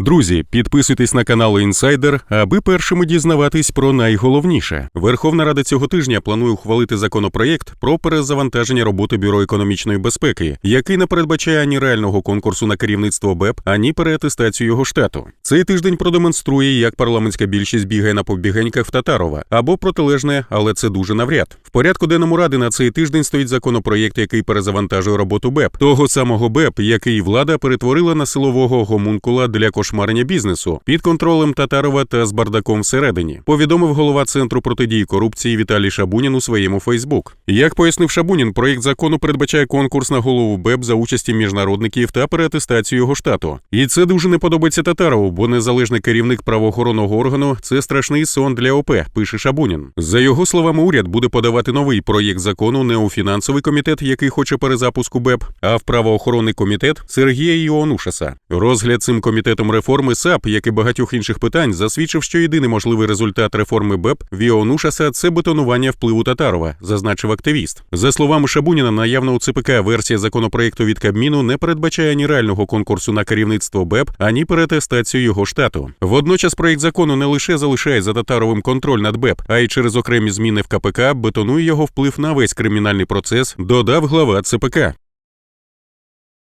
Друзі, підписуйтесь на канал Інсайдер, аби першими дізнаватись про найголовніше. Верховна Рада цього тижня планує ухвалити законопроєкт про перезавантаження роботи Бюро економічної безпеки, який не передбачає ані реального конкурсу на керівництво БЕП, ані переатестацію його штату. Цей тиждень продемонструє, як парламентська більшість бігає на побігеньках в Татарова або протилежне, але це дуже навряд. В порядку денному ради на цей тиждень стоїть законопроєкт, який перезавантажує роботу БЕП, того самого БЕП, який влада перетворила на силового гомункула для кошмарення бізнесу під контролем Татарова та з бардаком всередині. Повідомив голова центру протидії корупції Віталій Шабунін у своєму Фейсбук. Як пояснив Шабунін, проєкт закону передбачає конкурс на голову БЕП за участі міжнародників та переатестацію його штату. І це дуже не подобається Татарову, бо незалежний керівник правоохоронного органу це страшний сон для ОП, пише Шабунін. За його словами, уряд буде подавати новий проєкт закону не у фінансовий комітет, який хоче перезапуску БЕП, а в правоохоронний комітет Сергія Іонушаса. Розгляд цим комітетом реформи САП, як і багатьох інших питань, засвідчив, що єдиний можливий результат реформи БЕП в Іонушаса це бетонування впливу Татарова, зазначив активіст. За словами Шабуніна, наявна у ЦПК версія законопроекту від Кабміну не передбачає ні реального конкурсу на керівництво БЕП, ані перетестацію його штату. Водночас проєкт закону не лише залишає за Татаровим контроль над БЕП, а й через окремі зміни в КПК бетонує його вплив на весь кримінальний процес, додав глава ЦПК.